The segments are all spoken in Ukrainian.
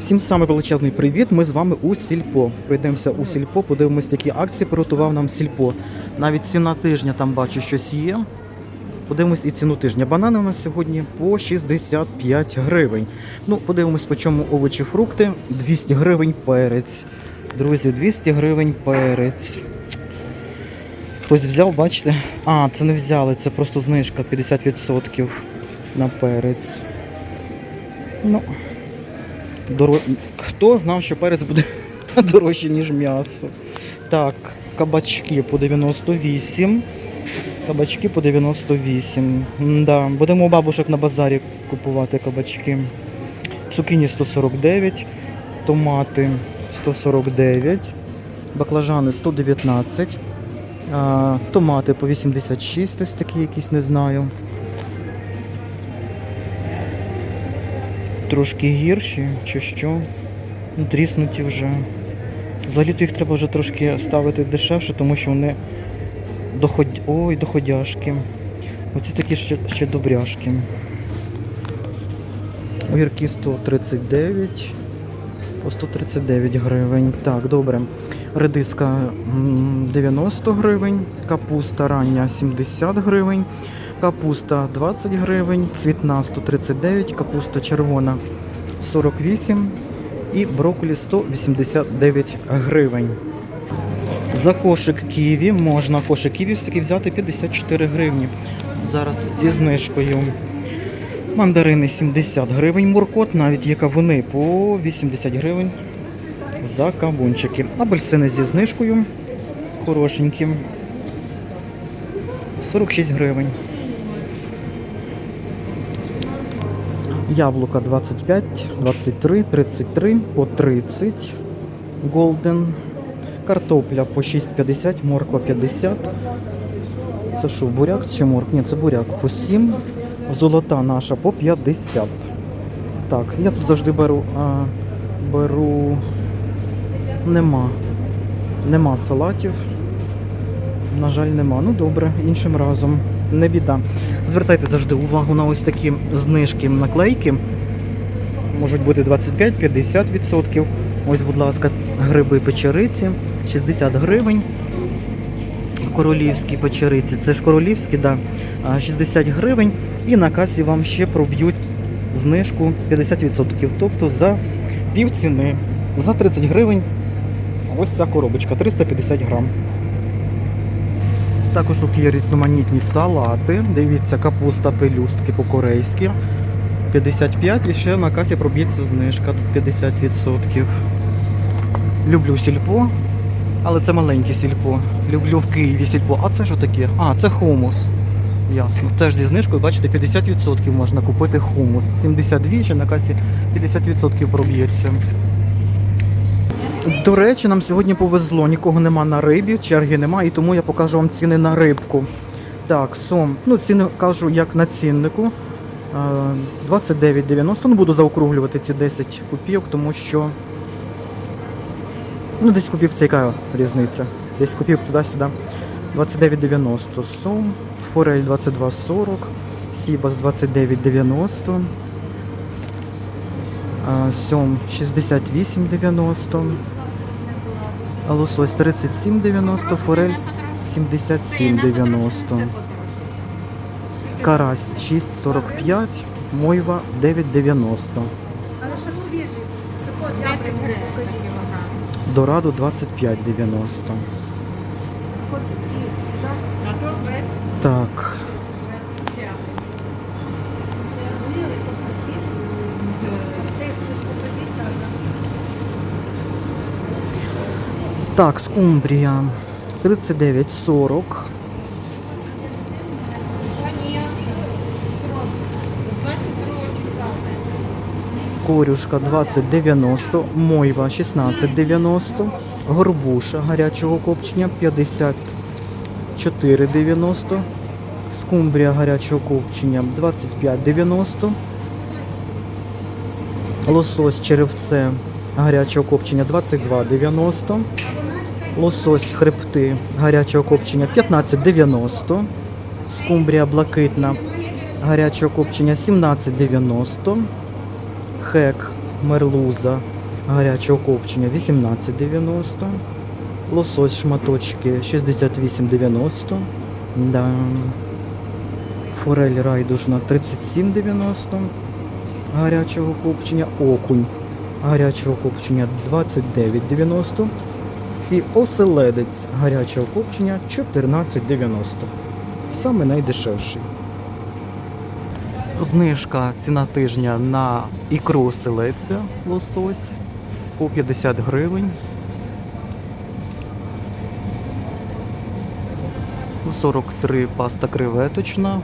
Всім саме величезний привіт. Ми з вами у Сільпо. Пройдемося у Сільпо, подивимось, які акції приготував нам Сільпо. Навіть ціна тижня там бачу, щось є. Подивимось і ціну тижня. Банани у нас сьогодні по 65 гривень. Ну, подивимось, по чому овочі, фрукти. 200 гривень перець. Друзі, 200 гривень перець. Хтось взяв, бачите? А, це не взяли, це просто знижка 50% на перець. Ну, доро... Хто знав, що перець буде дорожче, ніж м'ясо? Так, кабачки по 98. Кабачки по 98. Да, будемо у бабушек на базарі купувати кабачки. Цукіні 149, томати 149, баклажани 119, а, томати по 86, ось такі якісь не знаю. Трошки гірші чи що. Ну, тріснуті вже. Взагалі-то їх треба вже трошки ставити дешевше, тому що вони доход... Ой, доходяшки. Оці такі ще, ще добряшки. Огірки 139 по 139 гривень. Так, добре. Редиска 90 гривень, капуста рання 70 гривень, капуста 20 гривень, цвітна 139, капуста червона 48 і брокколі 189 гривень. За кошик ківі можна кошик ківі все-таки взяти 54 гривні. Зараз зі знижкою. Мандарини 70 гривень, муркот, навіть є кавуни по 80 гривень за кавунчики. Апельсини зі знижкою. Хорошенькі. 46 гривень. Яблука 25, 23, 33, по 30. Голден. Картопля по 6,50, морква 50. Це що, буряк чи морк? Ні, це буряк по 7. Золота наша по 50. Так, я тут завжди беру. А, беру. Нема. Нема салатів. На жаль, нема. Ну добре, іншим разом. Не біда. Звертайте завжди увагу на ось такі знижки наклейки. Можуть бути 25-50%. Ось, будь ласка, гриби печериці, 60 гривень. Королівські печериці, це ж королівські, да, 60 гривень. І на касі вам ще проб'ють знижку 50%. Тобто за пів ціни. За 30 гривень ось ця коробочка, 350 грам. Також тут є різноманітні салати. Дивіться, капуста пелюстки по-корейськи. 55 і ще на касі проб'ється знижка тут 50%. Люблю сільпо, але це маленьке сільпо. Люблю в Києві сільпо. А це що таке? А, це хумус. Ясно. Теж зі знижкою, бачите, 50% можна купити хумус. 72 ще на касі 50% проб'ється. До речі, нам сьогодні повезло, нікого нема на рибі, черги нема, і тому я покажу вам ціни на рибку. Так, сом. Ну, ціни кажу як на ціннику. Е, 29,90. Ну, буду заокруглювати ці 10 копійок, тому що. Ну, 10 копійок це яка різниця? 10 копійок туди-сюди. 29,90 сом, форель 22,40, сібас 29,90. Сьом 68,90. Лосось 37,90, форель 77,90. Карась 6,45, мойва 9,90. Але щоб свіжий, тако 10 гривень. Дорадо 25,90. А то без, Так, без ця. Білий посадки, стейк посадки, так. скумбрія 39,40. Конечно. Срок. До 22 числа. Корюшка 20,90, мойва 16,90, горбуша гарячого копчення 54,90, скумбрія гарячого копчення 25,90, лосось черевце гарячого копчення 22,90, лосось хребти гарячого копчення 15,90, скумбрія блакитна гарячого копчення 17,90, хек мерлуза гарячого копчення 18,90. Лосось шматочки 68,90. Да. Форель райдужна 37,90 гарячого копчення. Окунь гарячого копчення 29,90. І оселедець гарячого копчення 14,90. Саме найдешевший. Знижка ціна тижня на ікру оселедця лосось по 50 гривень. По 43 паста креветочна.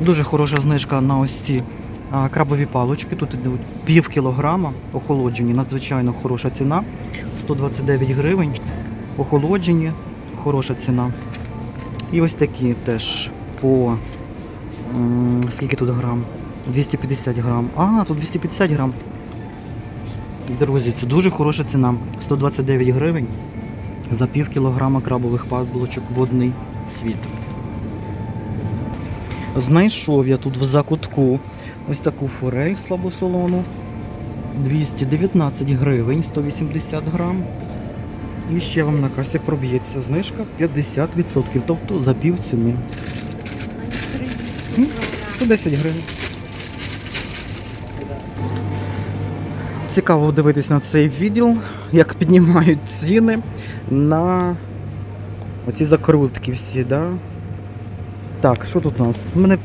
Дуже хороша знижка на ось ці крабові палочки. Тут ідуть пів кілограма охолоджені, надзвичайно хороша ціна. 129 гривень. Охолоджені, хороша ціна. І ось такі теж по скільки тут грам? 250 грам. А, тут 250 грам. Друзі, це дуже хороша ціна. 129 гривень за пів кілограма крабових палочок водний світ. Знайшов я тут в закутку ось таку форель слабосолону. 219 гривень, 180 грам. І ще вам на касі проб'ється знижка 50%, тобто за пів ціни. 110 гривень. Цікаво дивитись на цей відділ, як піднімають ціни на оці закрутки всі, да? Так, що тут у нас? У Мене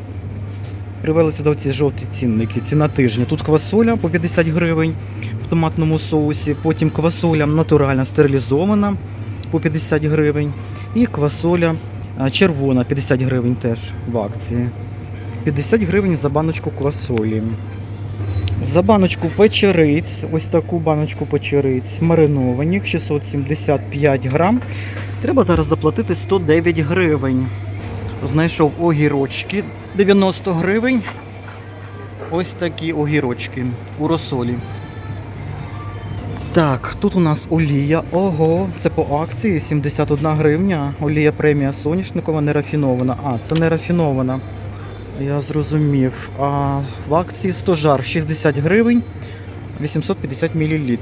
привели сюди ці жовті цінники. Ціна тижня. Тут квасоля по 50 гривень в томатному соусі, потім квасоля натуральна стерилізована по 50 гривень. І квасоля червона 50 гривень теж в акції. 50 гривень за баночку квасолі. За баночку печериць, ось таку баночку печериць, маринованих 675 грам. Треба зараз заплатити 109 гривень. Знайшов огірочки 90 гривень. Ось такі огірочки у розсолі. Так, тут у нас олія. Ого, це по акції 71 гривня. Олія премія соняшникова нерафінована. А, це не рафінована. Я зрозумів. А в акції 100 жар 60 гривень 850 мл.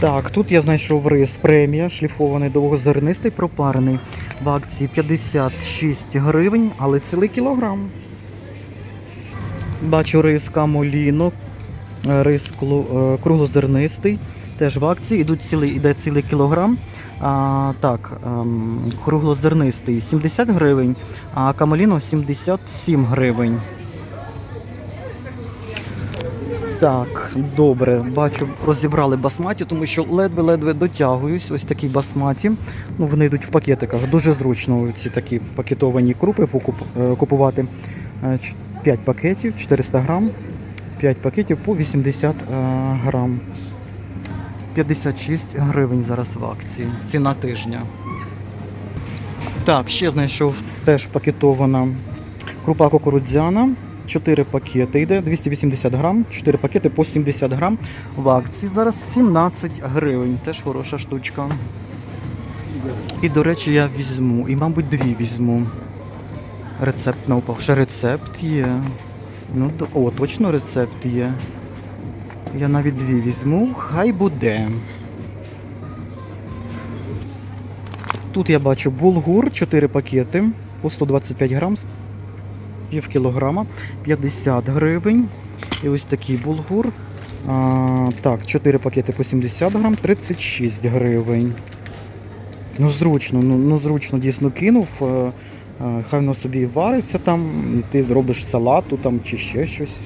Так, тут я знайшов рис премія, шліфований довгозернистий пропарений. В акції 56 гривень, але цілий кілограм. Бачу рис камоліно, рис е, круглозернистий. Теж в акції йде цілий, йде цілий кілограм. А, так, ем, круглозернистий 70 гривень, а камоліно 77 гривень. Так, добре, бачу, розібрали басматі, тому що ледве-ледве дотягуюсь. Ось такі басматі. Ну, вони йдуть в пакетиках. Дуже зручно ці такі пакетовані крупи е, купувати. 5 пакетів, 400 грам. 5 пакетів по 80 е, грам. 56 гривень зараз в акції. Ціна тижня. Так, ще знайшов теж пакетована крупа кукурудзяна. 4 пакети йде, 280 грам, 4 пакети по 70 грам. В акції зараз 17 гривень. Теж хороша штучка. І, до речі, я візьму. І, мабуть, дві візьму. Рецепт на упав. Ще рецепт є. Ну, то- о, точно рецепт є. Я навіть дві візьму, хай буде. Тут я бачу булгур, 4 пакети по 125 грам, пів кілограма, 50 гривень. І ось такий булгур. А, так, 4 пакети по 70 грам, 36 гривень. Ну, зручно, ну, ну зручно дійсно кинув. е, е, Хай воно собі вариться там, ти робиш салату там чи ще щось.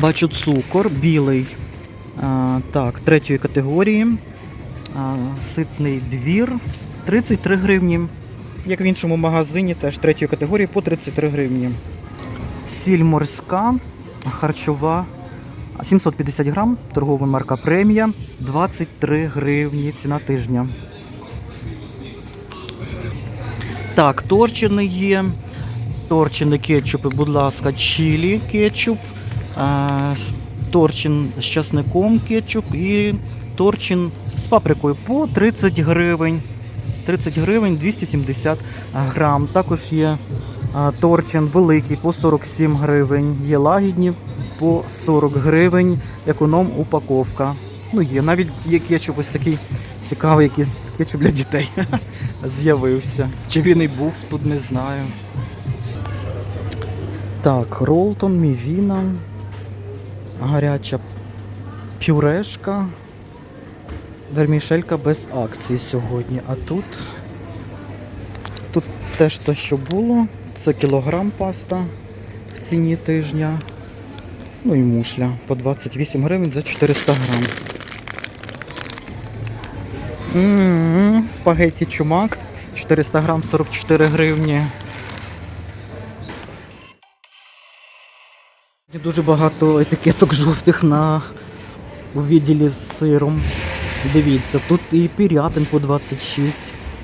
Бачу цукор білий. А, так, третьої категорії. А, ситний двір. 33 гривні. Як в іншому магазині, теж третьої категорії по 33 гривні. Сіль морська, харчова. 750 грам, торгова марка премія, 23 гривні ціна тижня. Так, торчини є. Торчини кетчупи, будь ласка, чилі кетчуп, е, торчин з часником кетчуп і торчин з паприкою по 30 гривень. 30 гривень 270 грам. Також є Торчин великий по 47 гривень. Є лагідні по 40 гривень. Економ упаковка. Ну, є навіть є кетчуп ось такий цікавий, якийсь кетчуп для дітей з'явився. Чи він і був, тут не знаю. Так, Ролтон, Мівіна, гаряча пюрешка, вермішелька без акцій сьогодні. А тут, тут теж те, що було. Це кілограм паста в ціні тижня. Ну і мушля по 28 гривень за 400 грам. М-м-м, Спагетті чумак 400 грам 44 гривні. Дуже багато етикеток жовтих на у відділі з сиром. Дивіться, тут і пірятин по 26,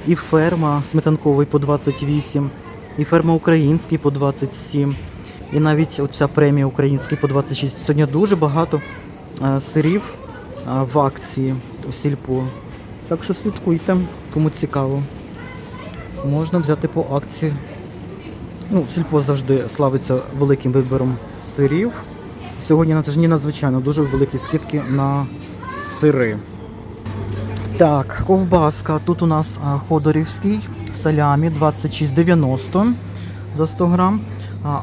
і ферма сметанковий по 28, і ферма український по 27, і навіть оця премія український по 26. Сьогодні дуже багато е, сирів е, в акції у сільпо. Так що слідкуйте, кому цікаво. Можна взяти по акції. Ну, сільпо завжди славиться великим вибором сирів. Сьогодні на тижні надзвичайно дуже великі скидки на сири. Так, ковбаска. Тут у нас Ходорівський салямі 26,90 за 100 грам.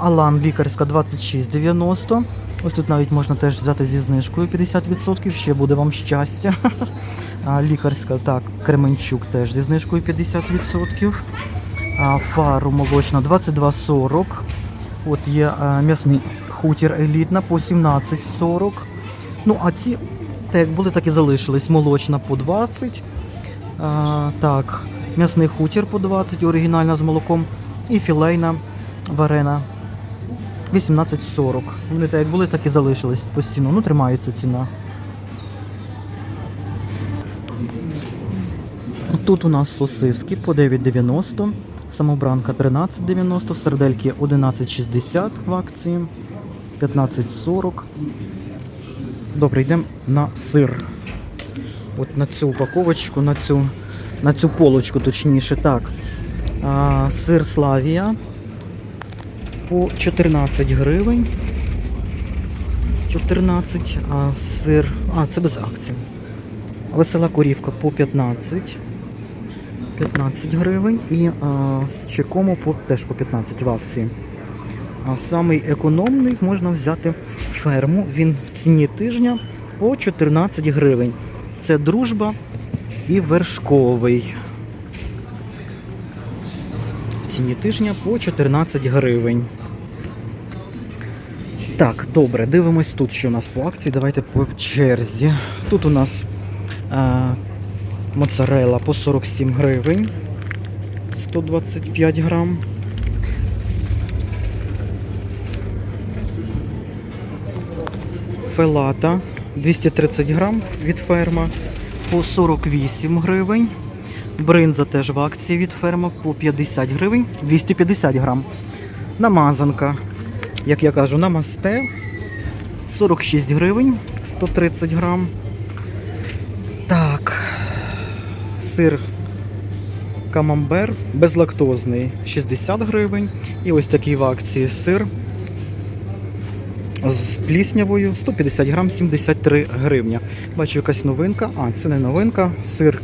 Алан лікарська 26,90. Ось тут навіть можна теж взяти зі знижкою 50%, ще буде вам щастя. Лікарська, так, Кременчук теж зі знижкою 50%. Фару молочна 22,40. От є м'ясний хутір елітна по 17,40. Ну, а ці, так як були, так і залишились. Молочна по 20. А, так, м'ясний хутір по 20, оригінальна з молоком. І філейна варена 18,40. Вони так як були, так і залишились постійно. Ну, тримається ціна. Тут у нас сосиски по 9,90, самобранка 13,90, сердельки 11,60 в акції, 15,40. Добре, йдемо на сир. От на цю упаковочку, на цю, на цю полочку, точніше, так. А, сир Славія по 14 гривень. 14, а сир. А, це без акції. Весела корівка по 15. 15 гривень і а, з чекому по, теж по 15 в акції. А самий економний можна взяти ферму. Він в ціні тижня по 14 гривень. Це дружба і вершковий. В ціні тижня по 14 гривень. Так, добре, дивимось тут, що у нас по акції. Давайте по черзі. Тут у нас е, моцарелла по 47 гривень. 125 грам. Фелата 230 грам від ферма по 48 гривень. Бринза теж в акції від ферма по 50 гривень, 250 грам. Намазанка, як я кажу, намасте 46 гривень, 130 грам. Так, сир камамбер безлактозний 60 гривень. І ось такий в акції сир з пліснявою 150 грам 73 гривня. Бачу якась новинка. А, це не новинка. Сир,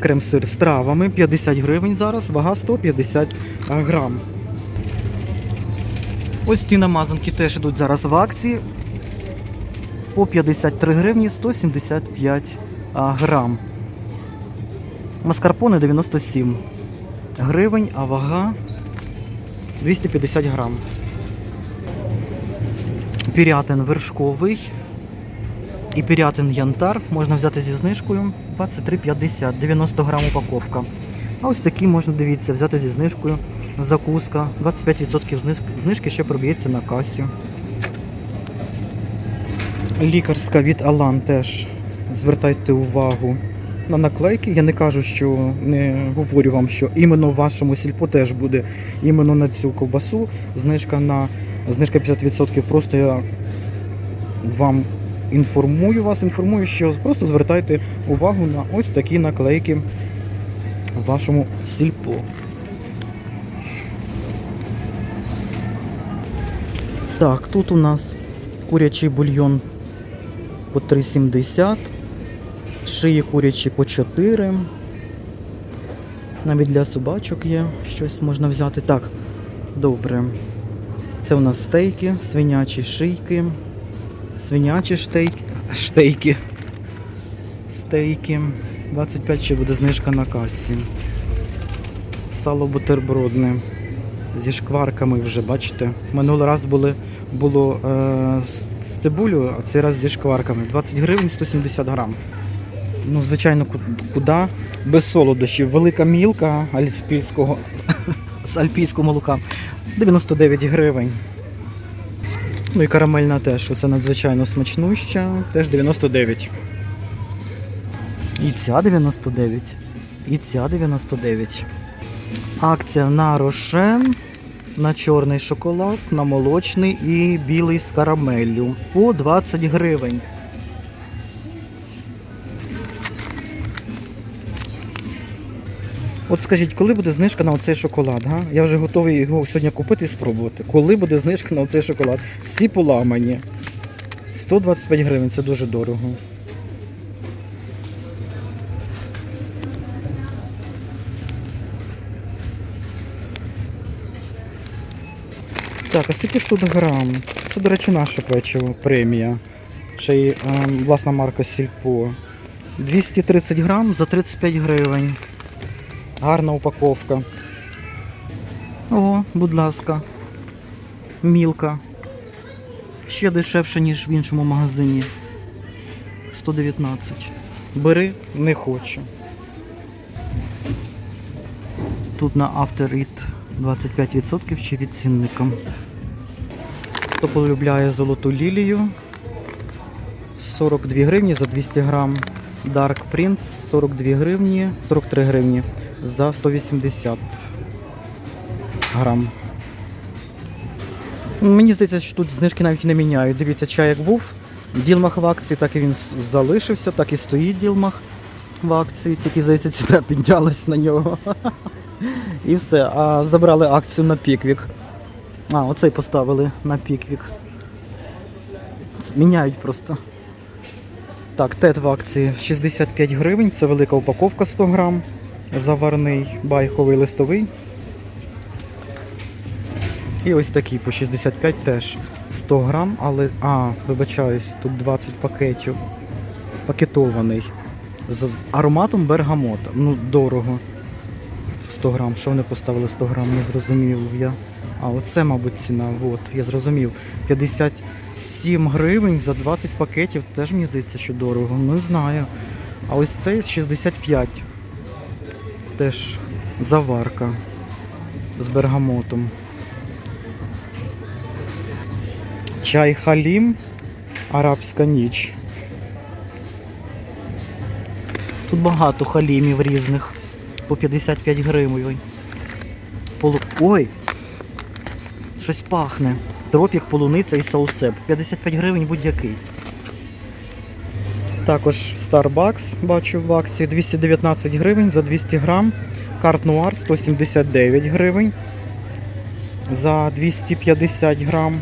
крем-сир з травами 50 гривень зараз, вага 150 грам. Ось ті намазанки теж йдуть зараз в акції. По 53 гривні 175 грам. Маскарпоне 97 гривень, а вага 250 грам. Пірятин вершковий і пірятин янтар можна взяти зі знижкою 23,50, 90 грам упаковка. А ось такі можна, дивіться, взяти зі знижкою закуска. 25% знижки ще проб'ється на касі. Лікарська від Алан теж звертайте увагу на наклейки. Я не кажу, що не говорю вам, що іменно в вашому сільпо теж буде іменно на цю ковбасу. Знижка на знижка 50%. Просто я вам інформую вас, інформую, що просто звертайте увагу на ось такі наклейки вашому сільпо. Так, тут у нас курячий бульйон по 3,70. Шиї курячі по 4. Навіть для собачок є щось можна взяти. Так, добре. Це у нас стейки, свинячі шийки, свинячі штейки, штейки, стейки. 25 ще буде знижка на касі. Сало бутербродне зі шкварками вже, бачите. Минулий раз були, було е, з, цибулею, а цей раз зі шкварками. 20 гривень 170 грам. Ну, звичайно, куди? Без солодощів. Велика мілка альпійського, з альпійського молока 99 гривень. Ну і карамельна теж, це надзвичайно смачнуща, теж 99. І ця 99. І ця 99. Акція на рошен, на чорний шоколад, на молочний і білий з карамеллю по 20 гривень. От скажіть, коли буде знижка на оцей шоколад? Га? Я вже готовий його сьогодні купити і спробувати. Коли буде знижка на оцей шоколад? Всі поламані. 125 гривень це дуже дорого. Так, а скільки ж тут грам? Це, до речі, наше печиво, премія. Ще й ем, власна марка Сільпо. 230 грам за 35 гривень. Гарна упаковка. О, будь ласка. Мілка. Ще дешевше, ніж в іншому магазині. 119. Бери, не хочу. Тут на After 25% ще від цінника. Хто полюбляє золоту лілію 42 гривні за 200 грам. Dark Prince 42 гривні, 43 гривні за 180 грам. Мені здається, що тут знижки навіть не міняють. Дивіться, чай як був. Ділмах в акції, так і він залишився, так і стоїть ділмах в акції, тільки здається, ціна піднялась на нього. І все. А забрали акцію на піквік. А, оцей поставили на піквік. Міняють просто. Так, тет в акції 65 гривень, це велика упаковка 100 грам. Заварний байховий листовий. І ось такий по 65 теж 100 грам, але. А, вибачаюсь, тут 20 пакетів. Пакетований. З, ароматом бергамота. Ну, дорого. 100 грам. Що вони поставили 100 грам, не зрозумів я. А, оце, мабуть, ціна. От, я зрозумів. 57 гривень за 20 пакетів. Теж мені здається, що дорого. Не знаю. А ось цей 65. Теж заварка з бергамотом. Чай халім, арабська ніч. Тут багато халімів різних. По 55 гривень. Полу... Ой! Щось пахне. Тропік, полуниця і саусеп. 55 гривень будь-який. Також Starbucks бачу в акції 219 гривень за 200 грам. Карт Нуар 179 гривень за 250 грам.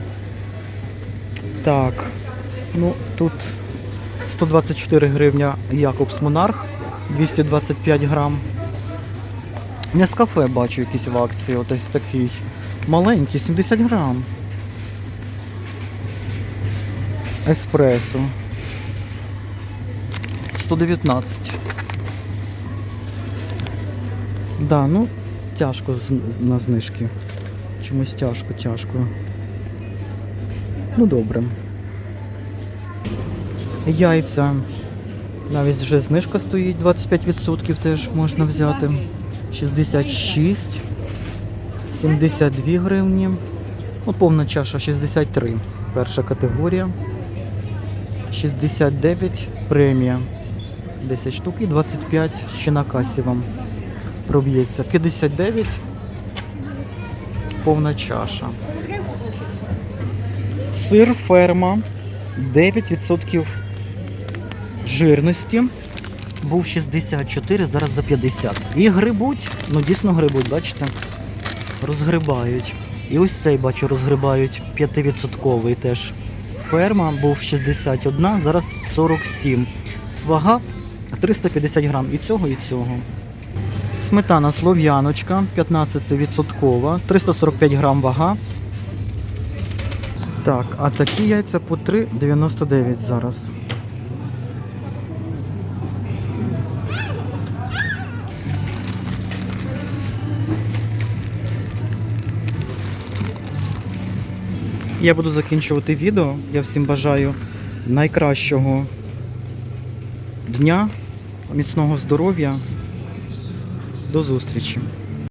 Так, ну тут 124 гривня Якобс Монарх 225 грам. Нескафе бачу якісь в акції, ось такий. Маленький, 70 грам. Еспресо. 119. Да, ну, тяжко на знижки. Чомусь тяжко, тяжко. Ну добре. Яйця. Навіть вже знижка стоїть, 25% теж можна взяти. 66, 72 гривні. Ну, повна чаша 63. Перша категорія. 69 премія. 10 штук і 25 ще на касі вам проб'ється. 59 повна чаша. Сир ферма 9% жирності. Був 64, зараз за 50. І грибуть, ну дійсно грибуть, бачите? Розгрибають. І ось цей бачу розгрибають 5% теж. Ферма був 61, зараз 47. Вага 350 грам і цього, і цього. Сметана слов'яночка 15%, 345 грам вага. Так, а такі яйця по 3,99 зараз. Я буду закінчувати відео. Я всім бажаю найкращого дня, міцного здоров'я. До зустрічі!